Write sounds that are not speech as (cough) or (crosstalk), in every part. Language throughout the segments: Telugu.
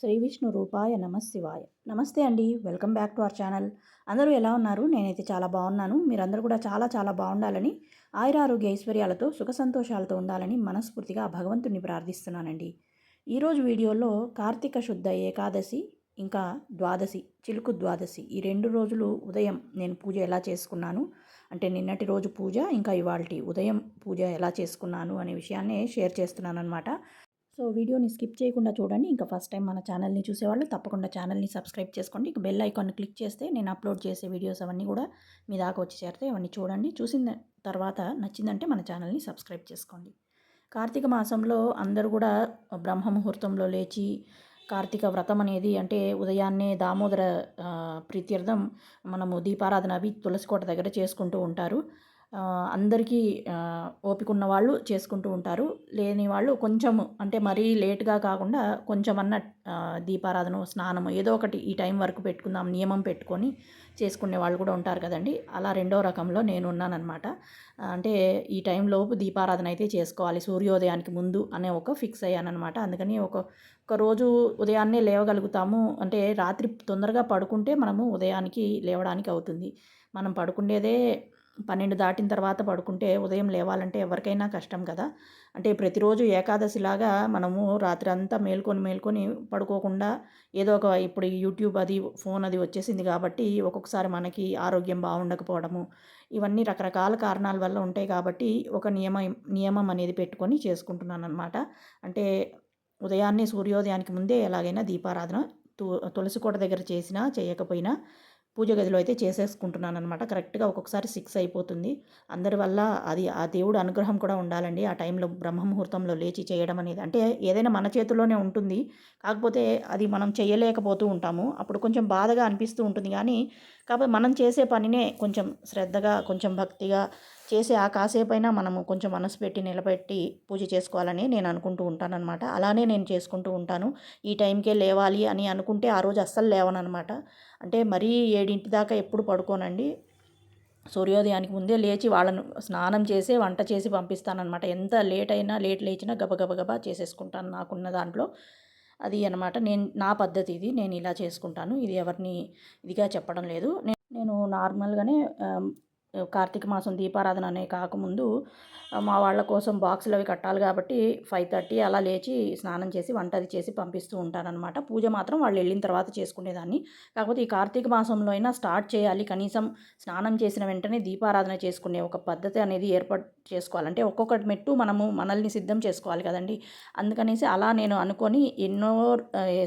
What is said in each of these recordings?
శ్రీ విష్ణు రూపాయ నమశివాయ నమస్తే అండి welcome back to our channel. అందరూ ఎలా ఉన్నారు? నేనైతే చాలా బాగున్నాను. మీరందరూ కూడా చాలా చాలా బాగుండాలని ఆయురారోగ్య ఐశ్వర్యాలతో సుఖ సంతోషాలతో ఉండాలని మనస్ఫూర్తిగా భగవంతుని ప్రార్థిస్తున్నానండి. ఈరోజు వీడియోలో కార్తీక శుద్ధ ఏకాదశి ఇంకా ద్వాదశి చిలుకు ద్వాదశి ఈ రెండు రోజులు ఉదయం నేను పూజ ఎలా చేసుకున్నాను అంటే నిన్నటి రోజు పూజ ఇంకా ఇవాళ ఉదయం పూజ ఎలా చేసుకున్నాను అనే విషయాన్ని షేర్ చేస్తున్నాను అనమాట సో వీడియోని స్కిప్ చేయకుండా చూడండి. ఇంకా ఫస్ట్ టైం మన ఛానల్ని చూసేవాళ్ళు తప్పకుండా ఛానల్ని సబ్స్క్రైబ్ చేసుకోండి. ఇక బెల్ ఐకాన్ క్లిక్ చేస్తే నేను అప్లోడ్ చేసే వీడియోస్ అవన్నీ కూడా మీ దాకా వచ్చి చేరితే అవన్నీ చూడండి. చూసిన తర్వాత నచ్చిందంటే మన ఛానల్ని సబ్స్క్రైబ్ చేసుకోండి. కార్తీక మాసంలో అందరూ కూడా బ్రహ్మ ముహూర్తంలో లేచి కార్తీక వ్రతం అనేది అంటే ఉదయాన్నే దామోదర ప్రీత్యర్థం మనము దీపారాధన అవి తులసికోట దగ్గర చేసుకుంటూ ఉంటారు. అందరికీ ఓపిక ఉన్న వాళ్ళు చేసుకుంటూ ఉంటారు. లేని వాళ్ళు కొంచెము అంటే మరీ లేట్గా కాకుండా కొంచెం అన్న దీపారాధన స్నానం ఏదో ఒకటి ఈ టైం వరకు పెట్టుకుందాం నియమం పెట్టుకొని చేసుకునే వాళ్ళు కూడా ఉంటారు కదండి. అలా రెండో రకంలో నేను ఉన్నానన్నమాట. అంటే ఈ టైంలోపు దీపారాధన అయితే చేసుకోవాలి సూర్యోదయానికి ముందు అనే ఒక ఫిక్స్ అయ్యానమాట అందుకని ఒక ఒక రోజు ఉదయాన్నే లేవగలుగుతాము. అంటే రాత్రి తొందరగా పడుకుంటే మనము ఉదయానికి లేవడానికి అవుతుంది. మనం పడుకునేదే పన్నెండు దాటిన తర్వాత పడుకుంటే ఉదయం లేవాలంటే ఎవరికైనా కష్టం కదా. అంటే ప్రతిరోజు ఏకాదశిలాగా మనము రాత్రి అంతా మేల్కొని మేల్కొని పడుకోకుండా ఏదో ఒక ఇప్పుడు యూట్యూబ్ అది ఫోన్ అది వచ్చేసింది కాబట్టి ఒక్కొక్కసారి మనకి ఆరోగ్యం బాగుండకపోవడము ఇవన్నీ రకరకాల కారణాల వల్ల ఉంటాయి కాబట్టి ఒక నియమ నియమం అనేది పెట్టుకొని చేసుకుంటున్నాను అనమాట అంటే ఉదయాన్నే సూర్యోదయానికి ముందే ఎలాగైనా దీపారాధన తు తులసి కోట దగ్గర చేసినా చేయకపోయినా పూజ గదిలో అయితే చేసేసుకుంటున్నాను అనమాట కరెక్ట్గా ఒక్కొక్కసారి సిక్స్ అయిపోతుంది. అందరి వల్ల అది ఆ దేవుడు అనుగ్రహం కూడా ఉండాలండి. ఆ టైంలో బ్రహ్మ ముహూర్తంలో లేచి చేయడం అనేది అంటే ఏదైనా మన చేతుల్లోనే ఉంటుంది. కాకపోతే అది మనం చేయలేకపోతూ ఉంటాము. అప్పుడు కొంచెం బాధగా అనిపిస్తూ ఉంటుంది కానీ కాకపోతే మనం చేసే పనినే కొంచెం శ్రద్ధగా కొంచెం భక్తిగా చేసే ఆ కాసేపైనా మనము కొంచెం మనసు పెట్టి నిలబెట్టి పూజ చేసుకోవాలని నేను అనుకుంటూ ఉంటానన్నమాట. అలానే నేను చేసుకుంటూ ఉంటాను. ఈ టైంకే లేవాలి అని అనుకుంటే ఆ రోజు అస్సలు లేవనమాట అంటే మరీ ఏడింటి దాకా ఎప్పుడు పడుకోనండి. సూర్యోదయానికి ముందే లేచి వాళ్ళను స్నానం చేసి వంట చేసి పంపిస్తానమాట ఎంత లేట్ అయినా లేట్ లేచినా గబగబగబా చేసేసుకుంటాను నాకున్న దాంట్లో. అది అనమాట నేను నా పద్ధతి ఇది. నేను ఇలా చేసుకుంటాను. ఇది ఎవరిని ఇదిగా చెప్పడం లేదు. నేను నార్మల్గానే కార్తీక మాసం దీపారాధన అనే కాకముందు మా వాళ్ళ కోసం బాక్సులు అవి కట్టాలి కాబట్టి ఫైవ్ థర్టీ అలా లేచి స్నానం చేసి వంట అది చేసి పంపిస్తూ ఉంటానన్నమాట పూజ మాత్రం వాళ్ళు వెళ్ళిన తర్వాత చేసుకునేదాన్ని. కాకపోతే ఈ కార్తీక మాసంలో అయినా స్టార్ట్ చేయాలి. కనీసం స్నానం చేసిన వెంటనే దీపారాధన చేసుకునే ఒక పద్ధతి అనేది ఏర్పడు చేసుకోవాలంటే ఒక్కొక్కటి మెట్టు మనము మనల్ని సిద్ధం చేసుకోవాలి కదండి. అందుకనేసి అలా నేను అనుకొని ఎన్నో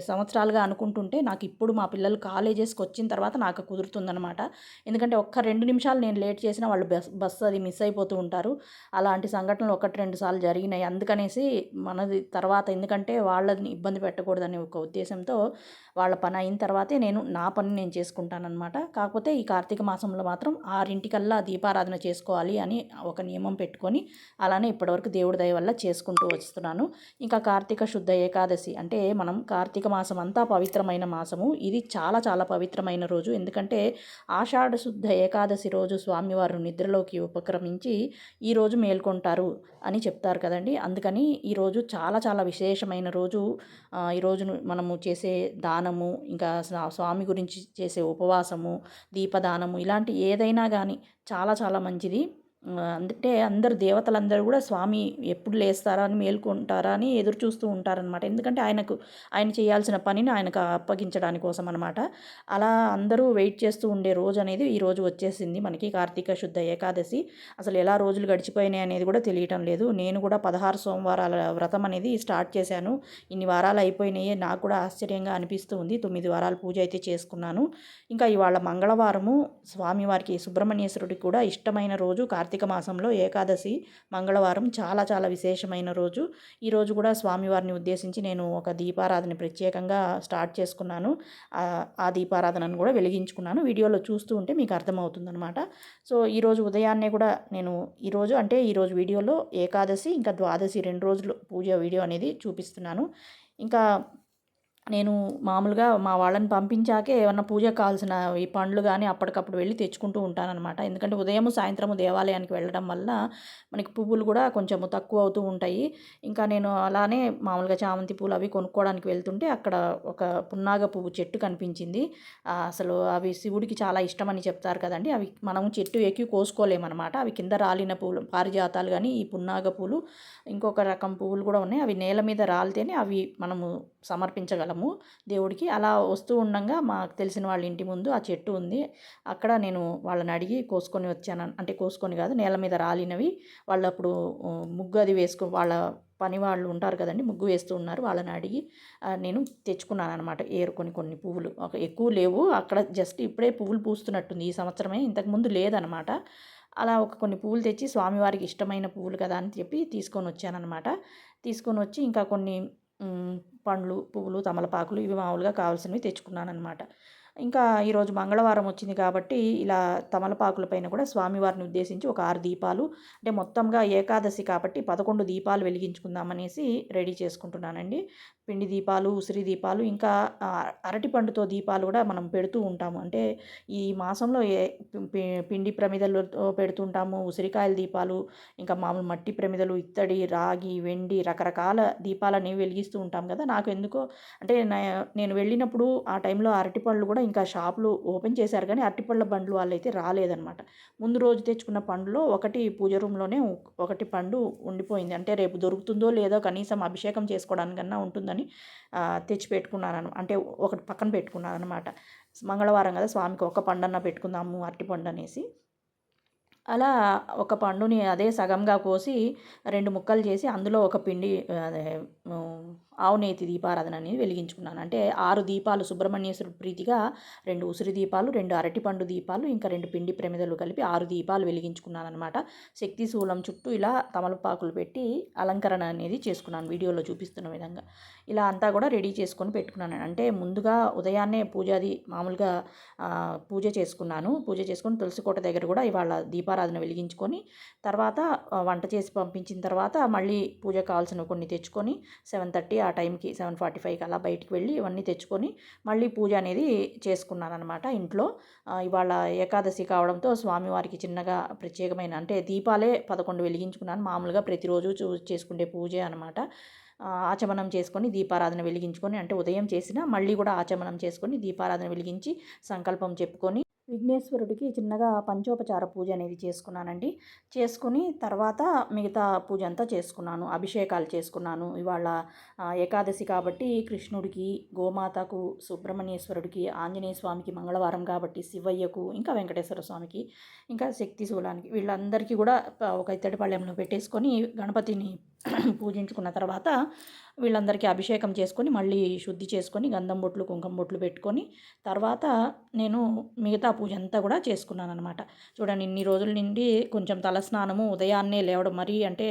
సంవత్సరాలుగా అనుకుంటుంటే నాకు ఇప్పుడు మా పిల్లలు కాలేజెస్కి వచ్చిన తర్వాత నాకు కుదురుతుందనమాట ఎందుకంటే ఒక్క రెండు నిమిషాలు నేను లేట్ చేసిన వాళ్ళు బస్ బస్సు అది మిస్ అయిపోతూ ఉంటారు. అలాంటి సంఘటనలు ఒకటి రెండు సార్లు జరిగినాయి. అందుకనేసి మనది తర్వాత ఎందుకంటే వాళ్ళని ఇబ్బంది పెట్టకూడదనే ఒక ఉద్దేశంతో వాళ్ళ పని అయిన తర్వాతే నేను నా పని నేను చేసుకుంటానన్నమాట. కాకపోతే ఈ కార్తీక మాసంలో మాత్రం ఆరింటికల్లా దీపారాధన చేసుకోవాలి అని ఒక నియమం పెట్టుకొని అలానే ఇప్పటివరకు దేవుడి దయ వల్ల చేసుకుంటూ వస్తున్నాను. ఇంకా కార్తీక శుద్ధ ఏకాదశి అంటే మనం కార్తీక మాసం అంతా పవిత్రమైన మాసము. ఇది చాలా చాలా పవిత్రమైన రోజు. ఎందుకంటే ఆషాఢ శుద్ధ ఏకాదశి రోజు స్వామివారు నిద్రలోకి ఉపక్రమించి ఈరోజు మేల్కొంటారు అని చెప్తారు కదండి. అందుకని ఈరోజు చాలా చాలా విశేషమైన రోజు. ఈరోజు మనము చేసే దానము ఇంకా స్వామి గురించి చేసే ఉపవాసము దీపదానము ఇలాంటి ఏదైనా కానీ చాలా చాలా మంచిది. అంటే అందరు దేవతలందరూ కూడా స్వామి ఎప్పుడు లేస్తారా అని మేల్కొంటారా అని ఎదురు చూస్తూ ఉంటారనమాట ఎందుకంటే ఆయనకు ఆయన చేయాల్సిన పనిని ఆయనకు అప్పగించడానికి కోసం అనమాట అలా అందరూ వెయిట్ చేస్తూ ఉండే రోజు అనేది ఈ రోజు వచ్చేసింది మనకి కార్తీక శుద్ధ ఏకాదశి. అసలు ఎలా రోజులు గడిచిపోయినాయి అనేది కూడా తెలియటం లేదు. నేను కూడా పదహారు సోమవారాల వ్రతం అనేది స్టార్ట్ చేశాను. ఇన్ని వారాలు అయిపోయినాయి. నాకు కూడా ఆశ్చర్యంగా అనిపిస్తూ ఉంది. తొమ్మిది వారాలు పూజ అయితే చేసుకున్నాను. ఇంకా ఇవాళ మంగళవారము స్వామివారికి సుబ్రహ్మణ్యేశ్వరుడికి కూడా ఇష్టమైన రోజు కార్తీక కార్తీక మాసంలో ఏకాదశి మంగళవారం చాలా చాలా విశేషమైన రోజు. ఈరోజు కూడా స్వామివారిని ఉద్దేశించి నేను ఒక దీపారాధన ప్రత్యేకంగా స్టార్ట్ చేసుకున్నాను. ఆ దీపారాధనను కూడా వెలిగించుకున్నాను. వీడియోలో చూస్తూ ఉంటే మీకు అర్థమవుతుందనమాట సో ఈరోజు ఉదయాన్నే కూడా నేను ఈరోజు అంటే ఈరోజు వీడియోలో ఏకాదశి ఇంకా ద్వాదశి రెండు రోజులు పూజ వీడియో అనేది చూపిస్తున్నాను. ఇంకా నేను మామూలుగా మా వాళ్ళని పంపించాకే ఏమన్నా పూజకు కావాల్సిన ఈ పండ్లు కానీ అప్పటికప్పుడు వెళ్ళి తెచ్చుకుంటూ ఉంటాననమాట ఎందుకంటే ఉదయం సాయంత్రము దేవాలయానికి వెళ్ళడం వల్ల మనకి పువ్వులు కూడా కొంచెం తక్కువ అవుతూ ఉంటాయి. ఇంకా నేను అలానే మామూలుగా చామంతి పూలు అవి కొనుక్కోవడానికి వెళ్తుంటే అక్కడ ఒక పున్నాగ పువ్వు చెట్టు కనిపించింది. అసలు అవి శివుడికి చాలా ఇష్టమని చెప్తారు కదండి. అవి మనం చెట్టు ఎక్కి కోసుకోలేమన్నమాట. అవి కింద రాలిన పూలు పారిజాతాలు కానీ ఈ పున్నాగ పూలు ఇంకొక రకం పువ్వులు కూడా ఉన్నాయి. అవి నేల మీద రాలితేనే అవి మనము సమర్పించగలము. దేవుడికి అలా వస్తూ ఉండంగా మాకు తెలిసిన వాళ్ళ ఇంటి ముందు ఆ చెట్టు ఉంది. అక్కడ నేను వాళ్ళని అడిగి కోసుకొని వచ్చాను. అంటే కోసుకొని కాదు నేల మీద రాలినవి. వాళ్ళు అప్పుడు ముగ్గు అది వేసుకో వాళ్ళ పని వాళ్ళు ఉంటారు కదండి ముగ్గు వేస్తూ ఉన్నారు. వాళ్ళని అడిగి నేను తెచ్చుకున్నాను అనమాట ఏరుకొని కొన్ని పువ్వులు. ఒక ఎక్కువ లేవు. అక్కడ జస్ట్ ఇప్పుడే పువ్వులు పూస్తున్నట్టుంది. ఈ సంవత్సరమే ఇంతకుముందు లేదనమాట అలా ఒక కొన్ని పువ్వులు తెచ్చి స్వామివారికి ఇష్టమైన పువ్వులు కదా అని చెప్పి తీసుకొని వచ్చానమాట తీసుకొని వచ్చి ఇంకా కొన్ని పండ్లు పువ్వులు తమలపాకులు ఇవి మామూలుగా కావాల్సినవి తెచ్చుకున్నాను అనమాట ఇంకా ఈరోజు మంగళవారం వచ్చింది కాబట్టి ఇలా తమలపాకుల పైన కూడా స్వామివారిని ఉద్దేశించి ఒక ఆరు దీపాలు అంటే మొత్తంగా ఏకాదశి కాబట్టి పదకొండు దీపాలు వెలిగించుకుందామనేసి రెడీ చేసుకుంటున్నానండి. పిండి దీపాలు ఉసిరి దీపాలు ఇంకా అరటిపండుతో దీపాలు కూడా మనం పెడుతూ ఉంటాము. అంటే ఈ మాసంలో ఏ పి- పిండి ప్రమిదలతో పెడుతుంటాము ఉసిరికాయల దీపాలు ఇంకా మామూలు మట్టి ప్రమిదలు ఇత్తడి రాగి వెండి రకరకాల దీపాలని వెలిగిస్తూ ఉంటాం కదా. నాకు ఎందుకో అంటే నేను వెళ్ళినప్పుడు ఆ టైంలో అరటిపళ్ళు కూడా ఇంకా షాపులు ఓపెన్ చేశారు కానీ అరటిపళ్ళ బండ్లు వాళ్ళు అయితే రాలేదనమాట ముందు రోజు తెచ్చుకున్న పండులో ఒకటి పూజ రూమ్లోనే ఒకటి పండు ఉండిపోయింది. అంటే రేపు దొరుకుతుందో లేదో కనీసం అభిషేకం చేసుకోవడానికన్నా ఉంటుందని ఆ, తెచ్చిపెట్టుకున్నాను అంటే ఒకటి పక్కన పెట్టుకున్నాను అనమాట మంగళవారం కదా స్వామికి ఒక పండన్న పెట్టుకుందాము అరటిపండు అనేసి అలా ఒక పండుని అదే సగంగా కోసి రెండు ముక్కలు చేసి అందులో ఒక పిండి ఆవునేతి దీపారాధన అనేది వెలిగించుకున్నాను. అంటే ఆరు దీపాలు సుబ్రహ్మణ్యేశ్వరుడు ప్రీతిగా రెండు ఉసిరి దీపాలు రెండు అరటిపండు దీపాలు ఇంకా రెండు పిండి ప్రమిదలు కలిపి ఆరు దీపాలు వెలిగించుకున్నాను అనమాట శక్తి శూలం చుట్టూ ఇలా తమలపాకులు పెట్టి అలంకరణ అనేది చేసుకున్నాను వీడియోలో చూపిస్తున్న విధంగా. ఇలా అంతా కూడా రెడీ చేసుకొని పెట్టుకున్నాను. అంటే ముందుగా ఉదయాన్నే పూజాది మామూలుగా పూజ చేసుకున్నాను. పూజ చేసుకొని తులసి కోట దగ్గర కూడా ఇవాళ దీపారాధన వెలిగించుకొని తర్వాత వంట చేసి పంపించిన తర్వాత మళ్ళీ పూజ కావాల్సినవి కొన్ని తెచ్చుకొని సెవెన్ థర్టీ ఆ ఆ టైంకి సెవెన్ ఫార్టీ ఫైవ్కి అలా బయటికి వెళ్ళి ఇవన్నీ తెచ్చుకొని మళ్ళీ పూజ అనేది చేసుకున్నాను అనమాట ఇంట్లో ఇవాళ ఏకాదశి కావడంతో స్వామివారికి చిన్నగా ప్రత్యేకమైన అంటే దీపాలే పదకొండు వెలిగించుకున్నాను. మామూలుగా ప్రతిరోజు చూ చేసుకునే పూజ అనమాట ఆచమనం చేసుకొని దీపారాధన వెలిగించుకొని అంటే ఉదయం చేసిన మళ్ళీ కూడా ఆచమనం చేసుకొని దీపారాధన వెలిగించి సంకల్పం చెప్పుకొని విఘ్నేశ్వరుడికి చిన్నగా పంచోపచార పూజ అనేది చేసుకున్నానండి. చేసుకుని తర్వాత మిగతా పూజ అంతా చేసుకున్నాను. అభిషేకాలు చేసుకున్నాను. ఇవాళ ఏకాదశి కాబట్టి కృష్ణుడికి గోమాతకు సుబ్రహ్మణ్యేశ్వరుడికి ఆంజనేయ స్వామికి మంగళవారం కాబట్టి శివయ్యకు ఇంకా వెంకటేశ్వర స్వామికి ఇంకా శక్తి శూలానికి వీళ్ళందరికీ కూడా ఒక ఇత్తడి పళ్ళెంలో పెట్టేసుకొని గణపతిని (clears throat) పూజించుకున్న తర్వాత వీళ్ళందరికీ అభిషేకం చేసుకొని మళ్ళీ శుద్ధి చేసుకొని గంధం బొట్లు కుంకుమ బొట్లు పెట్టుకొని తర్వాత నేను మిగతా పూజ అంతా కూడా చేసుకున్నాను అనమాట చూడండి ఇన్ని రోజుల నుండి కొంచెం తలస్నానము ఉదయాన్నే లేవడం మరీ అంటే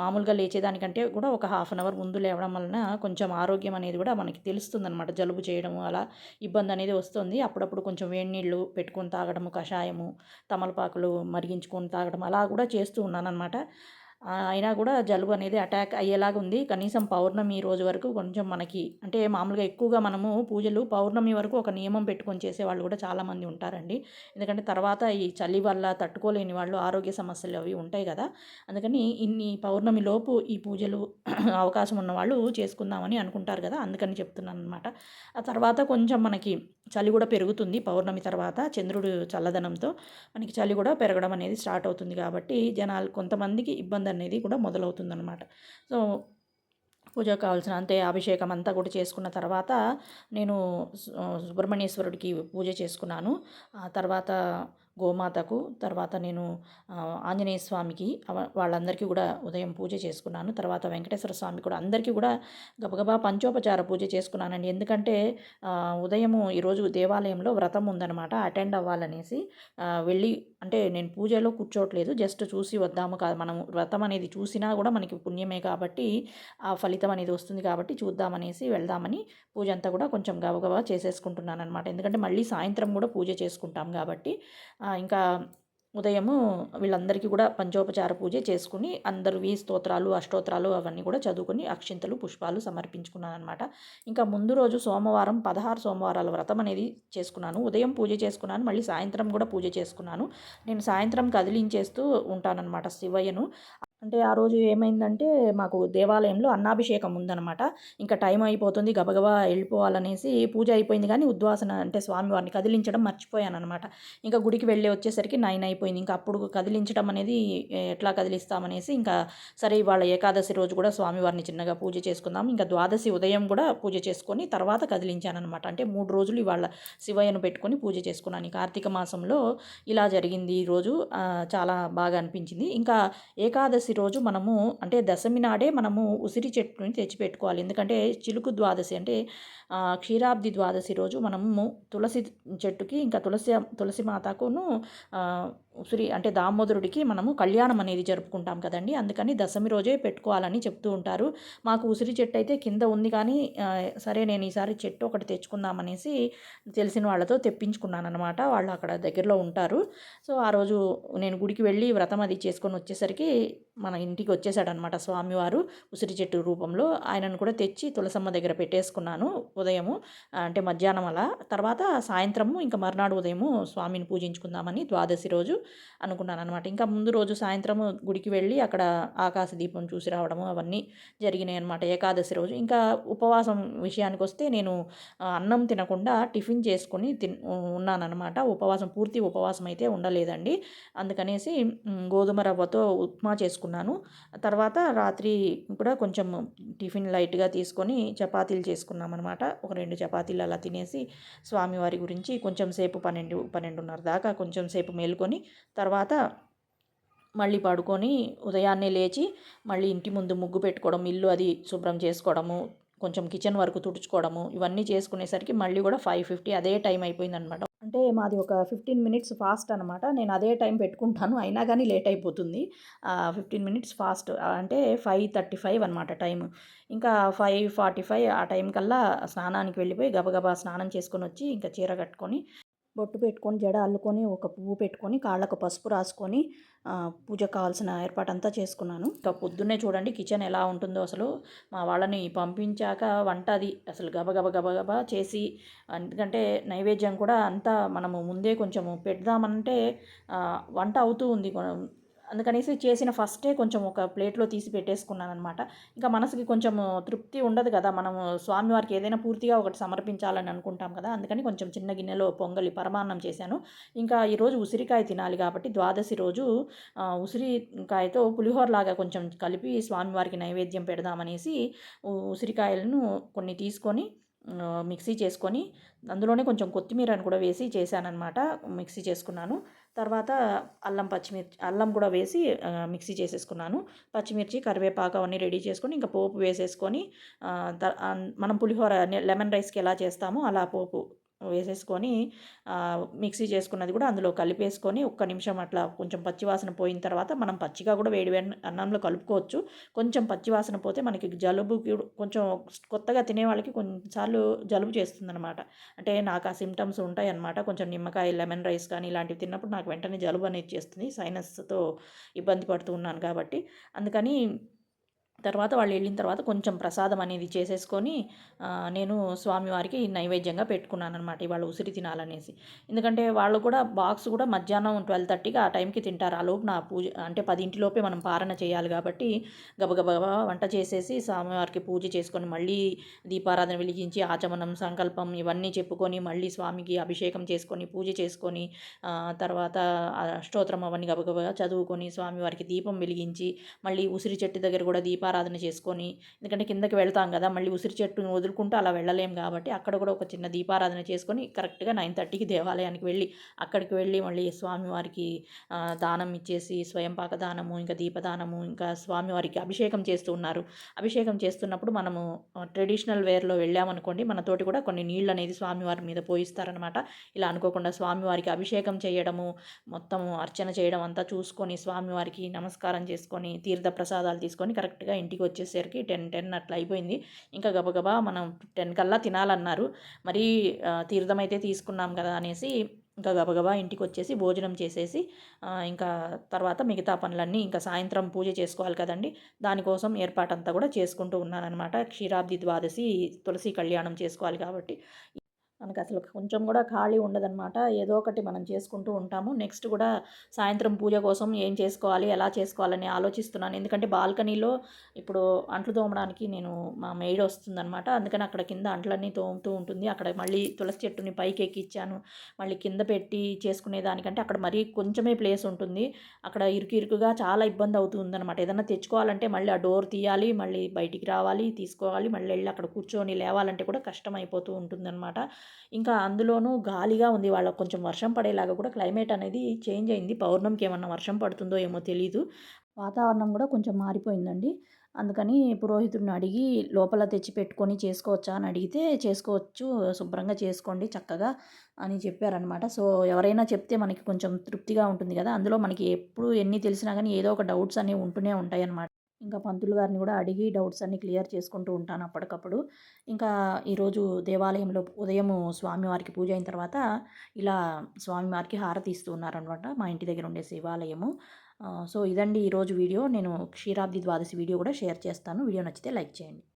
మామూలుగా లేచేదానికంటే కూడా ఒక హాఫ్ అన్ అవర్ ముందు లేవడం వలన కొంచెం ఆరోగ్యం అనేది కూడా మనకి తెలుస్తుంది అనమాట జలుబు చేయడము అలా ఇబ్బంది అనేది వస్తుంది. అప్పుడప్పుడు కొంచెం వేడి నీళ్ళు పెట్టుకొని తాగడము కషాయము తమలపాకులు మరిగించుకొని తాగడం అలా కూడా చేస్తూ ఉన్నానన్నమాట. అయినా కూడా జలుబు అనేది అటాక్ అయ్యేలాగా ఉంది. కనీసం పౌర్ణమి రోజు వరకు కొంచెం మనకి అంటే మామూలుగా ఎక్కువగా మనము పూజలు పౌర్ణమి వరకు ఒక నియమం పెట్టుకొని చేసే వాళ్ళు కూడా చాలామంది ఉంటారండి. ఎందుకంటే తర్వాత ఈ చలి వల్ల తట్టుకోలేని వాళ్ళు ఆరోగ్య సమస్యలు అవి ఉంటాయి కదా. అందుకని ఇన్ని పౌర్ణమి లోపు ఈ పూజలు (clears throat) అవకాశం ఉన్న వాళ్ళు చేసుకుందామని అనుకుంటారు కదా. అందుకని చెప్తున్నాను అనమాట ఆ తర్వాత కొంచెం మనకి చలి కూడా పెరుగుతుంది పౌర్ణమి తర్వాత చంద్రుడు చల్లదనంతో. మనకి చలి కూడా పెరగడం అనేది స్టార్ట్ అవుతుంది కాబట్టి జనాలు కొంతమందికి ఇబ్బంది అనేది కూడా మొదలవుతుందన్నమాట. సో పూజ కావాల్సిన అంతే అభిషేకం అంతా కూడా చేసుకున్న తర్వాత నేను సుబ్రహ్మణ్యేశ్వరుడికి పూజ చేసుకున్నాను. ఆ తర్వాత గోమాతకు తర్వాత నేను ఆంజనేయ స్వామికి వాళ్ళందరికీ కూడా ఉదయం పూజ చేసుకున్నాను. తర్వాత వెంకటేశ్వర స్వామి కూడా అందరికీ కూడా గబగబా పంచోపచార పూజ చేసుకున్నానండి. ఎందుకంటే ఉదయము ఈరోజు దేవాలయంలో వ్రతం ఉందన్నమాట. అటెండ్ అవ్వాలనేసి వెళ్ళి అంటే నేను పూజలో కూర్చోవట్లేదు జస్ట్ చూసి వద్దాము కాదు మనం వ్రతం అనేది చూసినా కూడా మనకి పుణ్యమే కాబట్టి ఆ ఫలితం అనేది వస్తుంది కాబట్టి చూద్దామనేసి వెళ్దామని పూజ అంతా కూడా కొంచెం గబగబా చేసేసుకుంటున్నాను అనమాట ఎందుకంటే మళ్ళీ సాయంత్రం కూడా పూజ చేసుకుంటాం కాబట్టి ఇంకా ఉదయము వీళ్ళందరికీ కూడా పంచోపచార పూజ చేసుకుని అందరివి స్తోత్రాలు అష్టోత్రాలు అవన్నీ కూడా చదువుకొని అక్షింతలు పుష్పాలు సమర్పించుకున్నాను అనమాట ఇంకా ముందు రోజు సోమవారం పదహారు సోమవారాల వ్రతం అనేది చేసుకున్నాను. ఉదయం పూజ చేసుకున్నాను మళ్ళీ సాయంత్రం కూడా పూజ చేసుకున్నాను. నేను సాయంత్రం కదిలించేస్తూ ఉంటానన్నమాట శివయ్యను. అంటే ఆ రోజు ఏమైందంటే మాకు దేవాలయంలో అన్నాభిషేకం ఉందన్నమాట. ఇంకా టైం అయిపోతుంది గబగబా వెళ్ళిపోవాలనేసి పూజ అయిపోయింది కానీ ఉద్వాసన అంటే స్వామివారిని కదిలించడం మర్చిపోయాను అనమాట ఇంకా గుడికి వెళ్ళి వచ్చేసరికి నైన్ అయిపోయింది. ఇంకా అప్పుడు కదిలించడం అనేది ఎట్లా కదిలిస్తామనేసి ఇంకా సరే ఇవాళ ఏకాదశి రోజు కూడా స్వామివారిని చిన్నగా పూజ చేసుకుందాం. ఇంకా ద్వాదశి ఉదయం కూడా పూజ చేసుకొని తర్వాత కదిలించానమాట అంటే మూడు రోజులు ఇవాళ శివయ్యను పెట్టుకొని పూజ చేసుకున్నాను. కార్తీక మాసంలో ఇలా జరిగింది ఈరోజు చాలా బాగా అనిపించింది. ఇంకా ఏకాదశి ద్వాదశి రోజు మనము అంటే దశమి నాడే మనము ఉసిరి చెట్టుని తెచ్చిపెట్టుకోవాలి. ఎందుకంటే చిలుకు ద్వాదశి అంటే క్షీరాబ్ది ద్వాదశి రోజు మనము తులసి చెట్టుకి ఇంకా తులసి తులసి మాతకును ఉసిరి అంటే దామోదరుడికి మనము కళ్యాణం అనేది జరుపుకుంటాం కదండి. అందుకని దశమి రోజే పెట్టుకోవాలని చెప్తూ ఉంటారు. మాకు ఉసిరి చెట్టు అయితే కింద ఉంది కానీ సరే నేను ఈసారి చెట్టు ఒకటి తెచ్చుకుందామనేసి తెలిసిన వాళ్ళతో తెప్పించుకున్నాను అనమాట వాళ్ళు అక్కడ దగ్గరలో ఉంటారు. సో ఆ రోజు నేను గుడికి వెళ్ళి వ్రతం అది చేసుకొని వచ్చేసరికి మన ఇంటికి వచ్చేసాడనమాట స్వామివారు ఉసిరి చెట్టు రూపంలో. ఆయనను కూడా తెచ్చి తులసమ్మ దగ్గర పెట్టేసుకున్నాను ఉదయము అంటే మధ్యాహ్నం అలా. తర్వాత సాయంత్రము ఇంకా మర్నాడు ఉదయము స్వామిని పూజించుకుందామని ద్వాదశి రోజు అనుకున్నాను అనమాట ఇంకా ముందు రోజు సాయంత్రము గుడికి వెళ్ళి అక్కడ ఆకాశ దీపం చూసి రావడము అవన్నీ జరిగినాయి అనమాట ఏకాదశి రోజు. ఇంకా ఉపవాసం విషయానికి వస్తే నేను అన్నం తినకుండా టిఫిన్ చేసుకొని తిన్ ఉన్నానన్నమాట. ఉపవాసం పూర్తి ఉపవాసం అయితే ఉండలేదండి. అందుకనేసి గోధుమ రవ్వతో ఉప్మా చేసుకున్నాను. తర్వాత రాత్రి కూడా కొంచెం టిఫిన్ లైట్గా తీసుకొని చపాతీలు చేసుకున్నాం అనమాట ఒక రెండు చపాతీలు అలా తినేసి స్వామివారి గురించి కొంచెం సేపు పన్నెండు పన్నెండున్నర దాకా కొంచెం సేపు మేలుకొని తర్వాత మళ్ళీ పడుకొని ఉదయాన్నే లేచి మళ్ళీ ఇంటి ముందు ముగ్గు పెట్టుకోవడం ఇల్లు అది శుభ్రం చేసుకోవడము కొంచెం కిచెన్ వరకు తుడుచుకోవడము ఇవన్నీ చేసుకునేసరికి మళ్ళీ కూడా ఫైవ్ ఫిఫ్టీ అదే టైం అయిపోయిందనమాట అంటే మాది ఒక ఫిఫ్టీన్ మినిట్స్ ఫాస్ట్ అనమాట నేను అదే టైం పెట్టుకుంటాను. అయినా కానీ లేట్ అయిపోతుంది. Fifteen minutes fast. అంటే ఫైవ్ థర్టీ ఫైవ్ అనమాట టైం ఇంకా ఫైవ్ ఫార్టీ ఫైవ్ ఆ టైం కల్లా స్నానానికి వెళ్ళిపోయి గబగబా స్నానం చేసుకొని వచ్చి ఇంకా చీర కట్టుకొని బొట్టు పెట్టుకొని జడ అల్లుకొని ఒక పువ్వు పెట్టుకొని కాళ్ళకు పసుపు రాసుకొని పూజ కావాల్సిన ఏర్పాటంతా చేసుకున్నాను. ఇంకా పొద్దున్నే చూడండి కిచెన్ ఎలా ఉంటుందో అసలు. మా వాళ్ళని పంపించాక వంట అది అసలు గబగబ గబగబా చేసి ఎందుకంటే నైవేద్యం కూడా అంతా మనము ముందే కొంచెము పెడదామంటే వంట అవుతూ ఉంది. అందుకనేసి చేసిన ఫస్టే కొంచెం ఒక ప్లేట్లో తీసి పెట్టేసుకున్నాను అనమాట ఇంకా మనసుకి కొంచెం తృప్తి ఉండదు కదా మనం స్వామివారికి ఏదైనా పూర్తిగా ఒకటి సమర్పించాలని అనుకుంటాం కదా అందుకని కొంచెం చిన్న గిన్నెలో పొంగలి పరమాన్నం చేశాను. ఇంకా ఈరోజు ఉసిరికాయ తినాలి కాబట్టి ద్వాదశి రోజు ఉసిరికాయతో పులిహోరలాగా కొంచెం కలిపి స్వామివారికి నైవేద్యం పెడదామనేసి ఉసిరికాయలను కొన్ని తీసుకొని మిక్సీ చేసుకొని అందులోనే కొంచెం కొత్తిమీరని కూడా వేసి చేశానన్నమాట మిక్సీ చేసుకున్నాను. తర్వాత అల్లం పచ్చిమిర్చి అల్లం కూడా వేసి మిక్సీ చేసేసుకున్నాను. పచ్చిమిర్చి కరివేపాకు అవన్నీ రెడీ చేసుకొని ఇంకా పోపు వేసేసుకొని మనం పులిహోర లెమన్ రైస్కి ఎలా చేస్తామో అలా పోపు వేసేసుకొని మిక్సీ చేసుకున్నది కూడా అందులో కలిపేసుకొని ఒక్క నిమిషం అట్లా కొంచెం పచ్చివాసన పోయిన తర్వాత మనం పచ్చిగా కూడా వేడి వేడి అన్నంలో కలుపుకోవచ్చు. కొంచెం పచ్చివాసన పోతే మనకి జలుబు కొంచెం కొత్తగా తినే వాళ్ళకి కొన్నిసార్లు జలుబు చేస్తుందనమాట అంటే నాకు ఆ సిమ్టమ్స్ ఉంటాయి అనమాట కొంచెం నిమ్మకాయ లెమన్ రైస్ కానీ ఇలాంటివి తిన్నప్పుడు నాకు వెంటనే జలుబు అనేది చేస్తుంది. సైనస్తో ఇబ్బంది పడుతూ ఉన్నాను కాబట్టి. అందుకని తర్వాత వాళ్ళు వెళ్ళిన తర్వాత కొంచెం ప్రసాదం అనేది చేసేసుకొని నేను స్వామివారికి నైవేద్యంగా పెట్టుకున్నాను అనమాట ఇవాళ ఉసిరి తినాలనేసి. ఎందుకంటే వాళ్ళు కూడా బాక్స్ కూడా మధ్యాహ్నం ట్వెల్వ్ థర్టీకి ఆ టైంకి తింటారు. ఆ లోపు నా పూజ అంటే పదింటిలోపే మనం పారణ చేయాలి కాబట్టి గబగబా వంట చేసేసి స్వామివారికి పూజ చేసుకొని మళ్ళీ దీపారాధన వెలిగించి ఆచమనం సంకల్పం ఇవన్నీ చెప్పుకొని మళ్ళీ స్వామికి అభిషేకం చేసుకొని పూజ చేసుకొని తర్వాత అష్టోత్తరం అవన్నీ గబగబా చదువుకొని స్వామివారికి దీపం వెలిగించి మళ్ళీ ఉసిరి చెట్టు దగ్గర కూడా దీపా దీపారాధన చేసుకొని ఎందుకంటే కిందకి వెళ్తాం కదా మళ్ళీ ఉసిరి చెట్టును వదులుకుంటూ అలా వెళ్ళలేం కాబట్టి అక్కడ కూడా ఒక చిన్న దీపారాధన చేసుకొని కరెక్ట్గా నైన్ థర్టీకి దేవాలయానికి వెళ్ళి అక్కడికి వెళ్ళి మళ్ళీ స్వామివారికి దానం ఇచ్చేసి స్వయంపాక దానము ఇంకా దీపదానము ఇంకా స్వామివారికి అభిషేకం చేస్తూ ఉన్నారు. అభిషేకం చేస్తున్నప్పుడు మనము ట్రెడిషనల్ వేర్లో వెళ్ళామనుకోండి మనతోటి కూడా కొన్ని నీళ్ళు అనేది స్వామివారి మీద పోయిస్తారనమాట. ఇలా అనుకోకుండా స్వామివారికి అభిషేకం చేయడము మొత్తం అర్చన చేయడం అంతా చూసుకొని స్వామివారికి నమస్కారం చేసుకొని తీర్థ ప్రసాదాలు తీసుకొని కరెక్ట్గా ఇంటికి వచ్చేసరికి టెన్ టెన్ అట్లా అయిపోయింది. ఇంకా గబగబా మనం టెన్ కల్లా తినాలన్నారు. మరి తీర్థం అయితే తీసుకున్నాం కదా అనేసి ఇంకా గబగబా ఇంటికి వచ్చేసి భోజనం చేసేసి ఇంకా తర్వాత మిగతా పనులన్నీ ఇంకా సాయంత్రం పూజ చేసుకోవాలి కదండి. దానికోసం ఏర్పాటంతా కూడా చేసుకుంటూ ఉన్నానమాట క్షీరాబ్ది ద్వాదశి తులసి కళ్యాణం చేసుకోవాలి కాబట్టి. మనకు అసలు కొంచెం కూడా ఖాళీ ఉండదన్నమాట. ఏదో ఒకటి మనం చేసుకుంటూ ఉంటాము. నెక్స్ట్ కూడా సాయంత్రం పూజ కోసం ఏం చేసుకోవాలి ఎలా చేసుకోవాలని ఆలోచిస్తున్నాను. ఎందుకంటే బాల్కనీలో ఇప్పుడు అంట్లు తోమడానికి నేను మా మెయిడ్ వస్తుందన్నమాట. అందుకని అక్కడ కింద అంట్లన్నీ తోముతూ ఉంటుంది. అక్కడ మళ్ళీ తులసి చెట్టుని పైకి ఎక్కిచ్చాను మళ్ళీ కింద పెట్టి చేసుకునే దానికంటే అక్కడ మరీ కొంచెమే ప్లేస్ ఉంటుంది. అక్కడ ఇరుకు ఇరుకుగా చాలా ఇబ్బంది అవుతుంది అనమాట ఏదైనా తెచ్చుకోవాలంటే మళ్ళీ ఆ డోర్ తీయాలి మళ్ళీ బయటికి రావాలి తీసుకోవాలి మళ్ళీ వెళ్ళి అక్కడ కూర్చొని లేవాలంటే కూడా కష్టం అయిపోతూ ఉంటుందన్నమాట. ఇంకా అందులోనూ గాలిగా ఉంది. వాళ్ళకు కొంచెం వర్షం పడేలాగా కూడా క్లైమేట్ అనేది చేంజ్ అయింది. పౌర్ణమికి ఏమన్నా వర్షం పడుతుందో ఏమో తెలీదు. వాతావరణం కూడా కొంచెం మారిపోయిందండి. అందుకని పురోహితుడిని అడిగి లోపల తెచ్చి పెట్టుకొని చేసుకోవచ్చా అని అడిగితే చేసుకోవచ్చు శుభ్రంగా చేసుకోండి చక్కగా అని చెప్పారనమాట సో ఎవరైనా చెప్తే మనకి కొంచెం తృప్తిగా ఉంటుంది కదా. అందులో మనకి ఎప్పుడు ఎన్ని తెలిసినా కానీ ఏదో ఒక డౌట్స్ అనేవి ఉంటూనే ఉంటాయి అన్నమాట ఇంకా పంతులు గారిని కూడా అడిగి డౌట్స్ అన్ని క్లియర్ చేసుకుంటూ ఉంటాను అప్పటికప్పుడు. ఇంకా ఈరోజు దేవాలయంలో ఉదయం స్వామివారికి పూజ అయిన తర్వాత ఇలా స్వామివారికి హారతి ఇస్తూ ఉన్నారనమాట మా ఇంటి దగ్గర ఉండే శివాలయము. సో ఇదండి ఈరోజు వీడియో. నేను క్షీరాబ్ది ద్వాదశి వీడియో కూడా షేర్ చేస్తాను. వీడియో నచ్చితే లైక్ చేయండి.